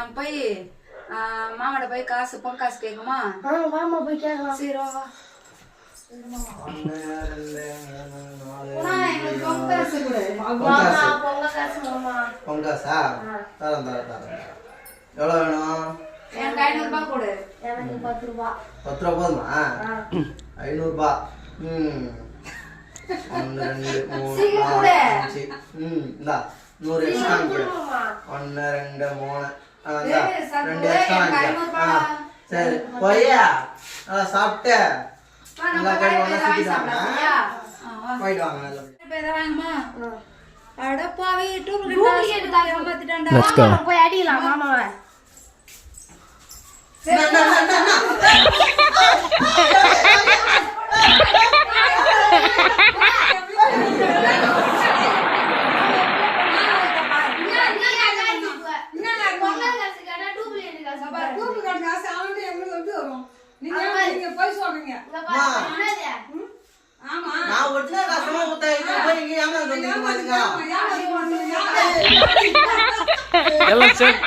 நம்ம போய் ஆ, மாமாட்ட போய் காசு பொன் காசு கேட்குமா? வாமா போய் கேட்கலாம். சரி. வா, மாமா மாமா பொங்காசா தரேன் தரேன் தரேன் எவ்வளோ வேணும்? எனக்கு ஐநூறு ரூபாய் கொடு. எனக்கு பத்து ரூபா. பத்து ரூபா போதுமா? ஐநூறுபா. ம். ஒன்று ரெண்டு மூணு நாலு. அஞ்சு. ம் இந்தா நூறு எக்ஸ்ட்ரா மாமா ஒன்று ரெண்டு மூணு. ரெண்டு எக்ஸ்ட்ரா. சரி. போய்யா. நல்லா சாப்பிட்டு. நல்லா கை போய் வாங்கி. போயிட்டு வாங்க போய். போய் அடிக்கலாம் மாமாவை காசு கேட்டா டூப்ளிகேட் காசு அவன்கிட்ட எங்களுக்கு எப்படி வரும். நீங்க நீங்க போய் சொல்றீங்க? ஆமா. நான் ஒரிஜினல் கஷ்டமா கொடுத்தா போய் இங்கே ஏமாந்து. எல்லாம் செக்